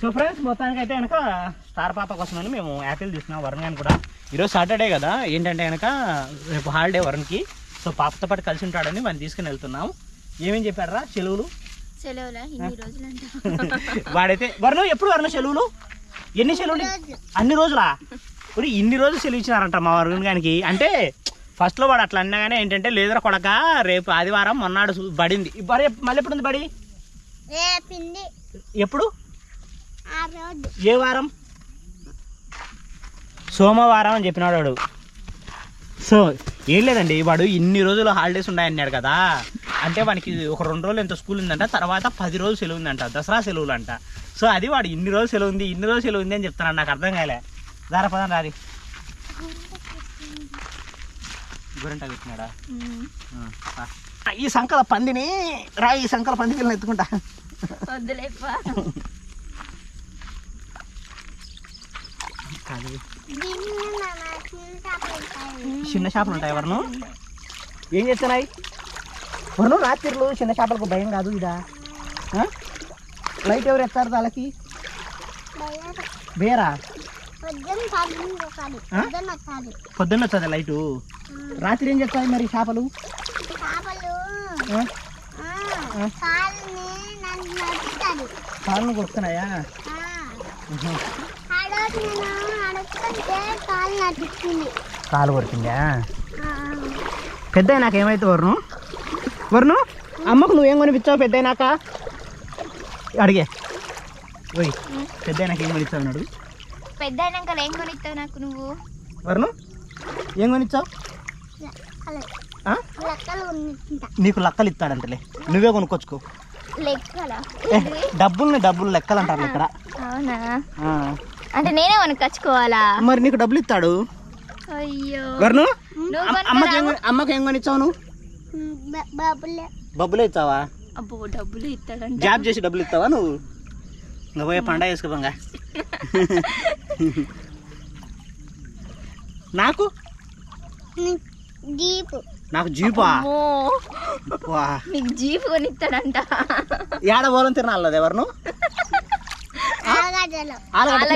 So friends మొత్తానికి అయితే కనుక స్టార్ పాప కోసమని మేము యాపిల్ తీసుకున్నాం వరుణ్ గాని కూడా. ఈరోజు సాటర్డే కదా ఏంటంటే కనుక రేపు హాలిడే వరుణ్కి. సో పాపతో పాటు కలిసి ఉంటాడని మనం తీసుకుని వెళ్తున్నాం. ఏమేం చెప్పారా సెలవులు? వాడైతే వరుణ్ ఎప్పుడు వరుణ్ సెలవులు ఎన్ని సెలవులు అన్ని రోజులా? ఇప్పుడు ఇన్ని రోజులు సెలవు ఇచ్చినారంట మా వరుణ్ గానికి. అంటే ఫస్ట్లో వాడు అట్లా అన్నగానే ఏంటంటే లేదరా కొడక రేపు ఆదివారం మొన్నాడు బడి మళ్ళీ ఎప్పుడు ఉంది బడి ఎప్పుడు? ఏ వారం? సోమవారం అని చెప్పినాడు వాడు. సో ఏం లేదండి వాడు ఇన్ని రోజులు హాలిడేస్ ఉన్నాయన్నాడు కదా. అంటే వానికి ఒక రెండు రోజులు ఎంత స్కూల్ ఉందంట తర్వాత పది రోజులు సెలవు ఉందంట దసరా సెలవులు అంట సో అది వాడు ఇన్ని రోజులు సెలవు ఉంది ఇన్ని రోజులు సెలవు ఉంది అని చెప్తున్నాడు నాకు అర్థం కాలే. దారా పదం రాది. గురంట పెట్టినాడా. ఈ సంకల పందిని రా ఈ సంకల పంది పిల్లని ఎత్తుకుంటా కాదు దీన్ని మన చిన్న చిన్న చేపలు ఉంటాయి వరుణు ఏం చేస్తున్నాయి? వరుణు రాత్రిలు చిన్న చేపలకు భయం కాదు ఇదా? లైట్ ఎవరు ఎత్తారు వాళ్ళకి బేరా? పొద్దున్న వచ్చేది లైటు? రాత్రి ఏం చేస్తాయి మరి చేపలు? కాళ్ళను కొడుతున్నాయా? కాలు కొడుతుందా పెద్ద అయినాక ఏమైతే వరుణు? వరుణు అమ్మకు నువ్వేం కొనిపించావు పెద్ద అయినాక అడిగే. ఓయ్ పెద్ద అయినాక ఏం కొనిచ్చావు అని అడుగు. పెద్ద అయినాక ఏం కొనిస్తావు నాకు నువ్వు? వరుణు ఏం కొనిచ్చావు? నీకు లక్కలు ఇస్తాడంటలే. నువ్వే కొనుక్కొచ్చుకో. డబ్బుల్ని డబ్బులు లెక్కలు అంటారు ఇక్కడ. అంటే నేనే కొనుక్కొచ్చుకోవాలా మరి నీకు డబ్బులు ఇస్తాడు? అయ్యో. వరుణు అమ్మకి కొని- అమ్మకి ఏం కొనిచ్చావు నువ్వు? బాబులే. బబ్బులే ఇస్తావా అబ్బో డబ్బులు ఇస్తాడంట. జాబ్ చేసి డబ్బులు ఇస్తావా నువ్వు? ఇంకా పోయే పండగ వేసుకోపంగా. నాకు? జీపు. నాకు జీపా? నీకు జీపు కొనిస్తాడంట. ఏడ పోలం తినాలది ఎవరు ఆలుగడ్డ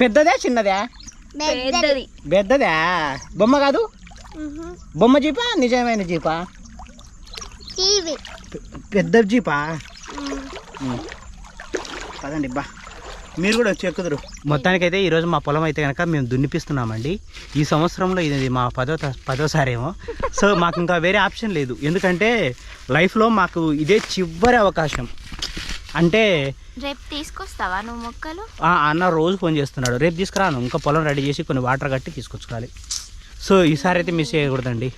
పెద్దదే చిన్నదే? పెద్దది. పెద్దదే? బొమ్మ కాదు? బొమ్మ జీపా నిజమైన జీపా? పెద్ద జీపా. పదండి బా. మీరు కూడా వచ్చి ఎక్కుదురు. మొత్తానికైతే ఈరోజు మా పొలం అయితే కనుక మేము దున్నిపిస్తున్నామండి. ఈ సంవత్సరంలో ఇది మా పదో త- పదోసారి ఏమో సో మాకు ఇంకా వేరే ఆప్షన్ లేదు. ఎందుకంటే లైఫ్లో మాకు ఇదే చివరి అవకాశం. అంటే రేపు తీసుకొస్తావా నువ్వు మొక్కలు? అన్న రోజు ఫోన్ చేస్తున్నాడు. రేపు తీసుకురాను. ఇంకా పొలం రెడీ చేసి కొన్ని వాటర్ కట్టి తీసుకొచ్చుకోవాలి. సో ఈసారి అయితే మిస్ చేయకూడదండి.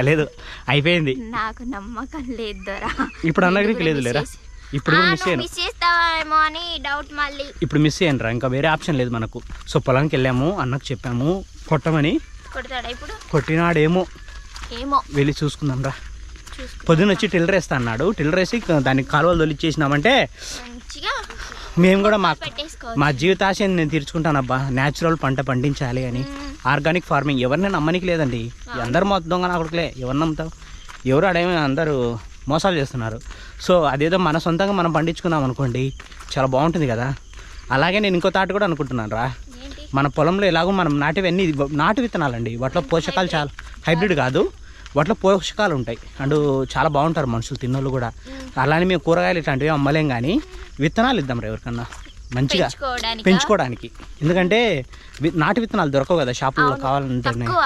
లేదు అయిపోయింది. నాకు నమ్మకం లేదు ఇప్పుడు అన్న దగ్గరికి లేదు లేరా? ఇప్పుడు మిస్ చేయను. చేస్తావేమో అని డౌట్ మళ్ళీ. ఇప్పుడు మిస్ చేయను రా ఇంకా వేరే ఆప్షన్ లేదు మనకు. సో పొలానికి వెళ్ళాము. అన్నకు చెప్పాము. కొట్టమని కొడతాడా ఇప్పుడు? కొట్టినాడేమో. ఏమో. వెళ్ళి చూసుకుందాం రా చూసుకో పొద్దున్న వచ్చి టిల్లర్ వేస్తా అన్నాడు. టిల్లర్ వేసి దానికి కాలువలు తొలిచ్చేసినామంటే మేము కూడా మా మా జీవితాశయాన్ని నేను తీర్చుకుంటానబ్బా. న్యాచురల్ పంట పండించాలి అని. ఆర్గానిక్ ఫార్మింగ్ ఎవరిని నమ్మనికి లేదండి. అందరు మొత్తం దొంగ నా కొడుకులే ఎవరు నమ్ముతావు? ఎవరు అడేమి అందరూ మోసాలు చేస్తున్నారు. సో అదేదో మన సొంతంగా మనం పండించుకున్నాం అనుకోండి చాలా బాగుంటుంది కదా. అలాగే నేను ఇంకో తాట కూడా అనుకుంటున్నాను రా. మన పొలంలో ఎలాగో మనం నాటివన్నీ నాటు విత్తనాలండి. వాటిలో పోషకాలు చాలా హైబ్రిడ్ కాదు. వాటిలో పోషకాలు ఉంటాయి. అండ్ చాలా బాగుంటారు మనుషులు తిన్నోళ్ళు కూడా. అలానే మేము కూరగాయలు ఇట్లాంటివి అమ్మలేం కానీ విత్తనాలు ఇద్దాం రా ఎవరికన్నా. మంచిగా పెంచుకోవడానికి? ఎందుకంటే నాటు విత్తనాలు దొరకవు కదా షాపుల్లో కావాలంటే తక్కువ.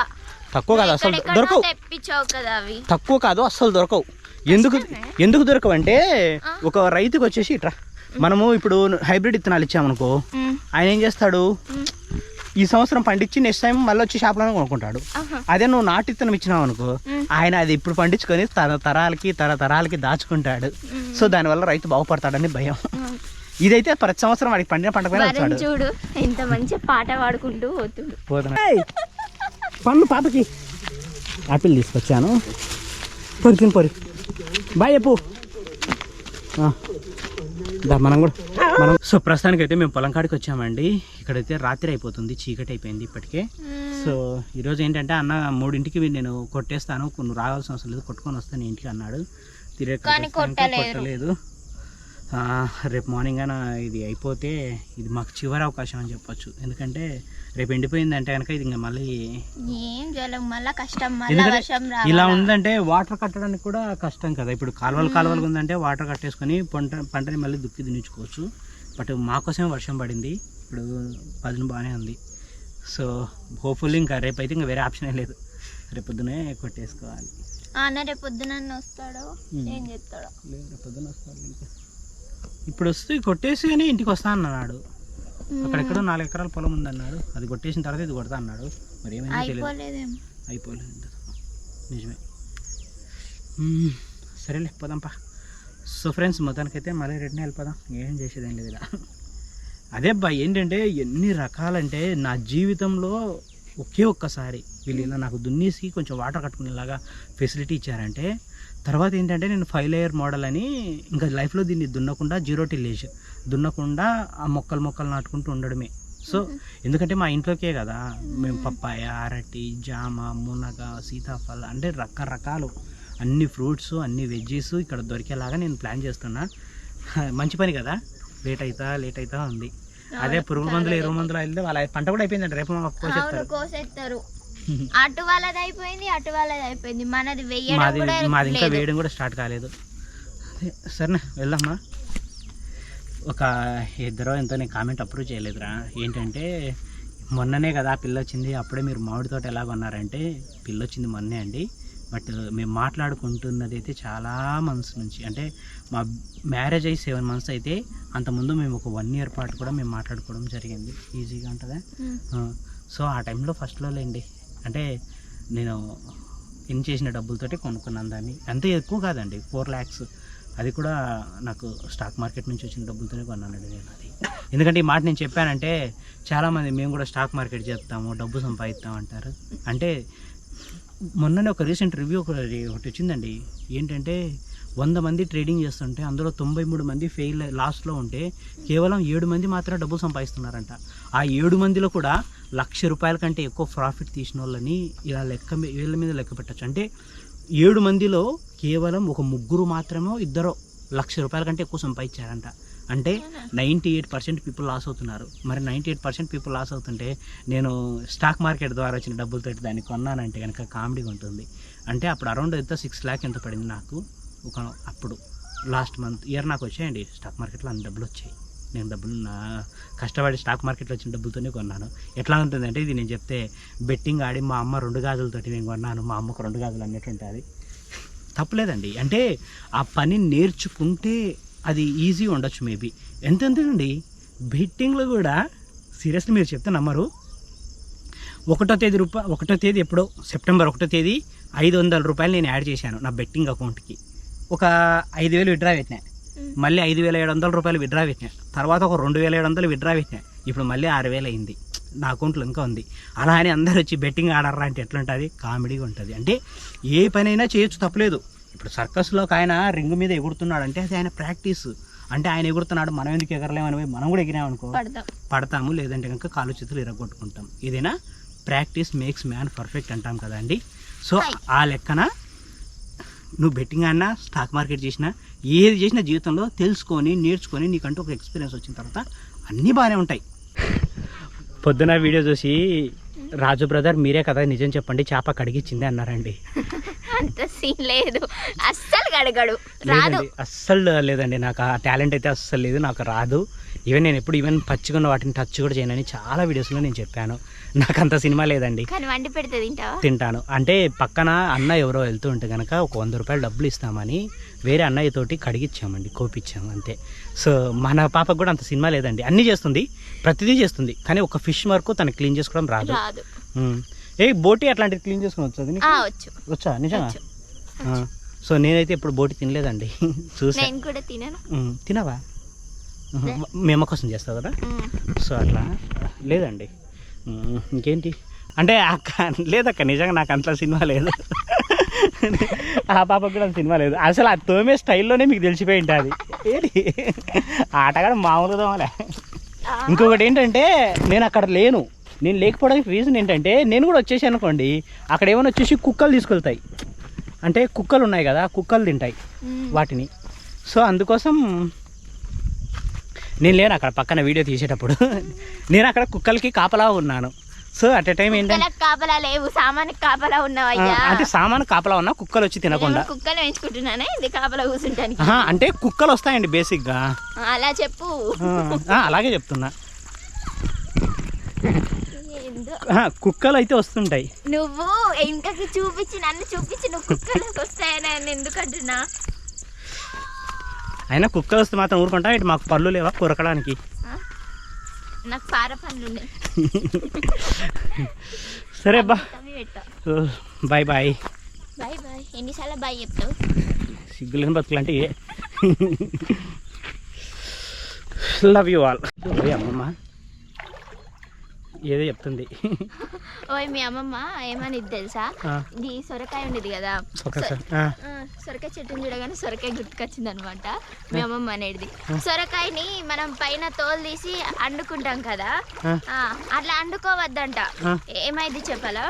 తక్కువ కాదు అసలు దొరకవు. తెప్పించావు కదా అవి. తక్కువ కాదు అస్సలు దొరకవు. ఎందుకు ఎందుకు దొరకవు అంటే ఒక రైతుకి వచ్చేసి ఇట్రా. మనము ఇప్పుడు హైబ్రిడ్ విత్తనాలు ఇచ్చామనుకో ఆయన ఏం చేస్తాడు? ఈ సంవత్సరం పండించి నెక్స్ట్ టైం మళ్ళీ వచ్చి షాప్లోనే కొనుక్కుంటాడు. అదే నువ్వు నాటు విత్తనం ఇచ్చినావు అనుకో ఆయన అది ఇప్పుడు పండించుకొని తన తరాలకి తరతరాలకి దాచుకుంటాడు. సో దానివల్ల రైతు బాగుపడతాడని భయం. ఇదైతే ప్రతి సంవత్సరం వాడికి పండిన పంట పైన చూడు ఎంత మంచి పాట పాడుకుంటూ పోతుండు. పోతున్నా పన్ను పాపకి. ఆపిల్ తీసుకొచ్చాను. పొరి తిని పొరి. బాయ్ చెప్పు. దా మనం కూడా. మనం సో ప్రస్తుతానికి అయితే మేము పొలం కాడికి వచ్చామండి. ఇక్కడైతే రాత్రి అయిపోతుంది చీకటి అయిపోయింది ఇప్పటికే. సో ఈరోజు ఏంటంటే అన్న మూడింటికి నేను కొట్టేస్తాను కొన్ని రావాల్సిన అవసరం లేదు కొట్టుకొని వస్తాను ఇంటికి అన్నాడు. తిరిగి. కొట్టలేదు. రేపు మార్నింగ్ అయినా ఇది అయిపోతే ఇది మాకు చివరి అవకాశం అని చెప్పొచ్చు. ఎందుకంటే రేపు ఎండిపోయిందంటే కనుక ఇది ఇంకా మళ్ళీ ఏం చేయలేం మళ్ళా కష్టం మళ్ళా ఎందుకంటే వర్షం ఇలా. ఉందంటే వాటర్ కట్టడానికి కూడా కష్టం కదా. ఇప్పుడు కాలువలు కాలువలు ఉందంటే వాటర్ కట్టేసుకొని పంట పంటని మళ్ళీ దుక్కి దున్నించుకోవచ్చు. బట్ మాకోసమే వర్షం పడింది. ఇప్పుడు పదును బాగానే ఉంది. సో హోప్ఫుల్లీ ఇంకా రేపు అయితే ఇంకా వేరే ఆప్షన్ లేదు. రేపు పొద్దునే కొట్టేసుకోవాలి రేపు పొద్దున వస్తాడో. ఉమ్. ఏం చేస్తాడో ఇప్పుడు వస్తే కొట్టేసి కానీ ఇంటికి వస్తా అన్నాడు. అక్కడెక్కడో నాలుగు ఎకరాల పొలం ఉందన్నాడు. అది కొట్టేసిన తర్వాత ఇది కొడతా అన్నాడు. మరి ఏమైందో తెలియదు. అయిపోలేదు. నిజమే. సరేలే పోదాంపా సో ఫ్రెండ్స్ మొత్తానికైతే మళ్ళీ రిటర్న్ వెళ్ళిపోదాం. ఏం చేసేదేం లేదు ఇలా. అదే అబ్బా ఏంటంటే ఎన్ని రకాలంటే నా జీవితంలో ఒకే ఒక్కసారి వీళ్ళు ఇలా నాకు దున్నేసి కొంచెం వాటర్ కట్టుకునేలాగా ఫెసిలిటీ ఇచ్చారంటే తర్వాత ఏంటంటే నేను ఫైవ్ లేయర్ మోడల్ అని ఇంకా లైఫ్లో దీన్ని దున్నకుండా జీరో టిల్లేజ్ దున్నకుండా ఆ మొక్కలు మొక్కలు నాటుకుంటూ ఉండడమే. సో ఎందుకంటే మా ఇంట్లోకే కదా మేము పప్పాయ అరటి జామ మునగ సీతాఫల అంటే రకరకాలు అన్ని ఫ్రూట్స్ అన్ని వెజ్జీస్ ఇక్కడ దొరికేలాగా నేను ప్లాన్ చేస్తున్నా. మంచి పని కదా లేట్ అవుతా లేట్ అవుతా ఉంది. అదే పురుగు మందులు ఎరువు మందులు వెళ్తే వాళ్ళ పంట కూడా అయిపోయిందంట రేపు మాకు కోసేస్తారు. అటు వాళ్ళది అయిపోయింది అటు వాళ్ళది అయిపోయింది. మనది వెయ్యడం మాది కూడా మాది ఇంకా లేదు. వేయడం కూడా స్టార్ట్ కాలేదు. అదే సరేనా వెళ్దామా? ఒక ఇద్దరు ఎంతో నేను కామెంట్ అప్రూవ్ చేయలేదురా. ఏంటంటే మొన్ననే కదా ఆ పిల్ల వచ్చింది అప్పుడే మీరు మామిడి తోట ఎలా కొన్నారంటే పిల్ల వచ్చింది మొన్నే అండి. బట్ మేము మాట్లాడుకుంటున్నది అయితే చాలా మంత్స్ నుంచి. అంటే మా మ్యారేజ్ అయ్యి సెవెన్ మంత్స్ అయితే అంతకుముందు మేము ఒక వన్ ఇయర్ పాటు కూడా మేము మాట్లాడుకోవడం జరిగింది. ఈజీగా ఉంటుందా? సో ఆ టైంలో ఫస్ట్లో లేండి. అంటే నేను ఇన్ చేసిన డబ్బులతోటి కొనుక్కున్నాను దాన్ని. అంత ఎక్కువ కాదండి. ఫోర్ ల్యాక్స్ అది కూడా నాకు స్టాక్ మార్కెట్ నుంచి వచ్చిన డబ్బులతోనే కొన్నానండి నేను అది. ఎందుకంటే ఈ మాట నేను చెప్పానంటే చాలామంది మేము కూడా స్టాక్ మార్కెట్ చేస్తాము డబ్బు సంపాదిస్తాం అంటారు. అంటే మొన్ననే ఒక రీసెంట్ రివ్యూ ఒకటి ఒకటి వచ్చిందండి. ఏంటంటే వంద మంది ట్రేడింగ్ చేస్తుంటే అందులో తొంభై మూడు మంది ఫెయిల్ లాస్ట్లో ఉంటే కేవలం ఏడు మంది మాత్రమే డబ్బులు సంపాదిస్తున్నారంట. ఆ ఏడు మందిలో కూడా లక్ష రూపాయల కంటే ఎక్కువ ప్రాఫిట్ తీసిన వాళ్ళని ఇలా లెక్క వీళ్ళ మీద లెక్క పెట్టచ్చు. అంటే ఏడు మందిలో కేవలం ఒక ముగ్గురు మాత్రమే ఇద్దరు లక్ష రూపాయల కంటే ఎక్కువ సంపాదించారంట. అంటే ninety eight percent people loss అవుతున్నారు. మరి ninety eight percent people loss అవుతుంటే నేను స్టాక్ మార్కెట్ ద్వారా వచ్చిన డబ్బులతో దాన్ని కొన్నానంటే కనుక కామెడీగా ఉంటుంది. అంటే అప్పుడు అరౌండ్ ఎంత? సిక్స్ ల్యాక్ ఎంత పడింది నాకు? ఒక అప్పుడు లాస్ట్ మంత్ ఇయర్ నాకు వచ్చాయండి. స్టాక్ మార్కెట్లో అన్ని డబ్బులు వచ్చాయి. నేను డబ్బులు నా కష్టపడి స్టాక్ మార్కెట్లో వచ్చిన డబ్బులతోనే కొన్నాను. ఎట్లా ఉంటుందంటే ఇది నేను చెప్తే బెట్టింగ్ ఆడి మా అమ్మ రెండు గాజులతోటి నేను కొన్నాను. మా అమ్మకు రెండు గాజులు అన్నట్టు ఉంటుంది. తప్పలేదండి. అంటే ఆ పని నేర్చుకుంటే అది ఈజీ ఉండొచ్చు మేబీ. ఎంత బెట్టింగ్లో కూడా సీరియస్లీ మీరు చెప్తే నమ్మరు. ఒకటో తేదీ రూపా ఒకటో తేదీ ఎప్పుడో సెప్టెంబర్ ఒకటో తేదీ ఐదు వందల రూపాయలు నేను యాడ్ చేశాను నా బెట్టింగ్ అకౌంట్కి. ఒక ఐదు వేలు విడ్రా పెట్టినా. మళ్ళీ ఐదు వేల ఏడు వందల రూపాయలు విడ్రా పెట్టినా. తర్వాత ఒక రెండు వేల ఏడు వందలు విడ్రా పెట్టినా. ఇప్పుడు మళ్ళీ ఆరు వేలు అయింది. నా అకౌంట్లో ఇంకా ఉంది. అలా అని అందరు వచ్చి బెట్టింగ్ ఆడర్రా అంటే ఎట్లుంటుంది కామెడీగా ఉంటుంది. అంటే ఏ పనైనా చేయొచ్చు తప్పలేదు. ఇప్పుడు సర్కస్లో ఒక ఆయన రింగ్ మీద ఎగురుతున్నాడు అంటే అది ఆయన ప్రాక్టీస్ అంటే ఆయన ఎగురుతున్నాడు మనం ఎందుకు ఎగరలేమని పోయి మనం కూడా ఎగిరామనుకో పడతాం. పడతాము లేదంటే కనుక కాలు చేతులు ఇరగొట్టుకుంటాం. ఇదేనా ప్రాక్టీస్ మేక్స్ మ్యాన్ పర్ఫెక్ట్ అంటాం కదా అండి. సో. ఆ లెక్కన నువ్వు బెట్టింగ్ ఆడినా స్టాక్ మార్కెట్ చేసినా ఏది చేసినా జీవితంలో తెలుసుకొని నేర్చుకొని నీకంటూ ఒక ఎక్స్పీరియన్స్ వచ్చిన తర్వాత అన్నీ బాగానే ఉంటాయి. పొద్దున వీడియో చూసి రాజు బ్రదర్ మీరే కదా నిజం చెప్పండి చేప కడిగిచ్చింది అన్నారండి. అంత సీన్ లేదు. అస్సలు గడగడు రాదు. లేదండి అస్సలు లేదండి. నాకు ఆ టాలెంట్ అయితే అస్సలు లేదు నాకు రాదు. ఈవెన్ నేను ఎప్పుడు ఈవెన్ పచ్చిగా ఉన్న వాటిని టచ్ కూడా చేయనని చాలా వీడియోస్లో నేను చెప్పాను. నాకు అంత సినిమా లేదండి. తింటాను. అంటే పక్కన అన్న ఎవరో వెళ్తూ ఉంటే కనుక ఒక వంద రూపాయలు డబ్బులు ఇస్తామని వేరే అన్నయ్య తోటి కడిగిచ్చామండి కోపిచ్చాము అంతే. సో మన పాపకు కూడా అంత సినిమా లేదండి. అన్నీ చేస్తుంది ప్రతిదీ చేస్తుంది. కానీ ఒక ఫిష్ వరకు తను క్లీన్ చేసుకోవడం రాదు. ఏ బోటి అట్లాంటిది క్లీన్ చేసుకుని వచ్చేది వచ్చు. వచ్చా? నిజంగా. సో నేనైతే ఇప్పుడు బోటి తినలేదండి. చూసా. తినవా. మీ అమ్మ కోసం చేస్తావు కదా. సో అట్లా. లేదండి. ఇంకేంటి? అంటే అక్క లేదక్క నిజంగా నాకు అంత సినిమా లేదు. ఆ పాపకు కూడా అంత సినిమా లేదు. అసలు ఆ తోమే స్టైల్లోనే మీకు తెలిసిపోయి ఉంటుంది. ఏంటి ఆట కూడా మామూలుగా తోమలే. ఇంకొకటి ఏంటంటే నేను అక్కడ లేను. నేను లేకపోవడానికి రీజన్ ఏంటంటే నేను కూడా వచ్చేసి అనుకోండి అక్కడ ఏమైనా వచ్చేసి కుక్కలు తీసుకెళ్తాయి. అంటే కుక్కలు ఉన్నాయి కదా కుక్కలు తింటాయి. వాటిని. సో అందుకోసం నేను లేను అక్కడ పక్కన వీడియో తీసేటప్పుడు. నేను అక్కడ కుక్కలకి కాపలా ఉన్నాను. సో అట్ టైం ఏంటంటే కాపలా లేవు సామానికి కాపలా ఉన్నావయ్యా. అంటే సామాను కాపలా ఉన్నా కుక్కలు వచ్చి తినకుండా. కుక్కలు పెంచుకుంటున్నానే ఇది కాపలా కూర్చుంటానికి. ఆహా, అంటే కుక్కలు వస్తాయండి బేసిక్గా. అలా చెప్పు. అలాగే చెప్తున్నా. కుక్కలు అయితే వస్తుంటాయి. నువ్వు ఇంకకి చూపించి నన్ను చూపించి నువ్వు కుక్కలకు వస్తాయని అని ఎందుకు అంటున్నా? అయినా కుక్కలు వస్తే మాత్రం ఊరుకుంటా. ఇటు మాకు పళ్ళు లేవా కొరకడానికి? నాకు పార సరే అబ్బా. Bye bye. Bye bye. ఎన్నిసార్లు బాయ్ చెప్తావు? సిగ్గులేని బతుకులు అంటే ఏ? లవ్ యూ ఆల్ అమ్మమ్మ. ఏదో చెప్తుంది. ఓయ్ మీ అమ్మమ్మ ఏమని తెలుసా? ఇది సొరకాయ ఉండేది కదా. సొరకాయ చెట్టుని చూడగానే సొరకాయ గుర్తుకొచ్చింది అనమాట మీ అమ్మమ్మ అనేది సొరకాయని మనం పైన తోలు తీసి అండుకుంటాం కదా. అట్లా అండుకోవద్దంట. ఏమైంది చెప్పాలా?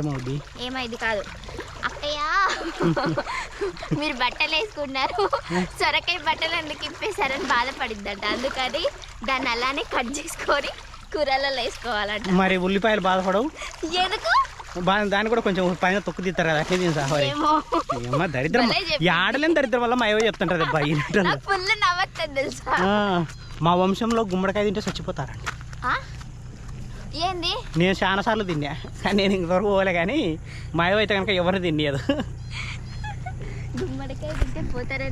ఏమవుద్ది? ఏమైంది కాదు. అక్కయ్య మీరు బట్టలు వేసుకున్నారు. సొరకాయ బట్టలు ఎందుకు ఇప్పేశారని బాధపడిద్దంట. అందుకని దాన్ని అలానే కట్ చేసుకొని కూరలలో వేసుకోవాలంట. మరి ఉల్లిపాయలు బాధపడవు. ఎందుకు? దాన్ని కూడా కొంచెం పైన తొక్కు తీస్తారు కదా అట్లే సావాలి ఏమో. దరిద్రం ఆడలేని దరిద్రం వల్ల మా ఏవో చెప్తుంటారు అబ్బా ఈ నెటలు. నాకు ఫుల్ నవ్వుతుంది తెలుసా? ఆ, మా వంశంలో గుమ్మడికాయ తింటే చచ్చిపోతారండి? ఏంది? నేను చాలా సార్లు తిన్నా కానీ నేను ఇంతవరకు పోలే కానీ మా ఏవో అయితే కనుక ఎవరు తినేది గుమ్మడికాయ తింటే పోతారే